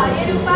Tá, ele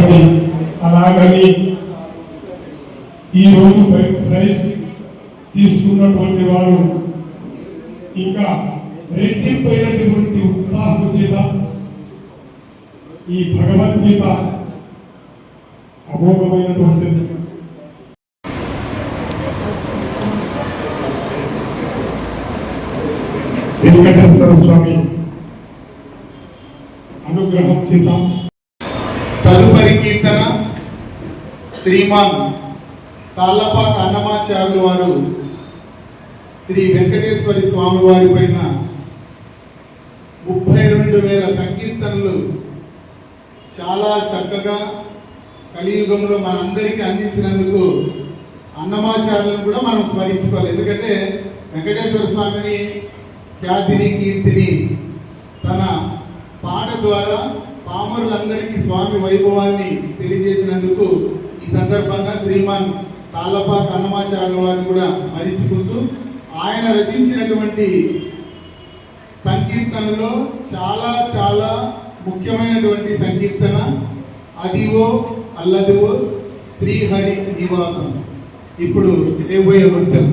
కాబట్టి అలాగని ఈ రోజు ప్రైజ్ తీసుకున్నటువంటి వారు ఇంకా రెట్టింపైనటువంటి ఉత్సాహం చేత ఈ భగవద్గీత అమోఘమైనటువంటిది. వెంకటేశ్వర స్వామి అనుగ్రహం చేత కీర్తన శ్రీమాన్ తాళ్ళపాక అన్నమాచార్యులు వారు శ్రీ వెంకటేశ్వరి స్వామి వారి పైన ముప్పై రెండు వేల సంకీర్తనలు చాలా చక్కగా కలియుగంలో మనందరికీ అందించినందుకు అన్నమాచార్యులను కూడా మనం స్మరించుకోవాలి. ఎందుకంటే వెంకటేశ్వర స్వామిని ఖ్యాతిని కీర్తిని స్వామి వైభవాన్ని తెలియజేసినందుకు ఈ సందర్భంగా శ్రీమాన్ తాళ్ళపాక కన్నమాచార్య వారిని కూడా స్మరించుకుంటూ ఆయన రచించినటువంటి సంకీర్తనలో చాలా చాలా ముఖ్యమైనటువంటి సంకీర్తన అదివో అల్లదివో శ్రీహరి నివాసం. ఇప్పుడు చేయబోయే వృత్తం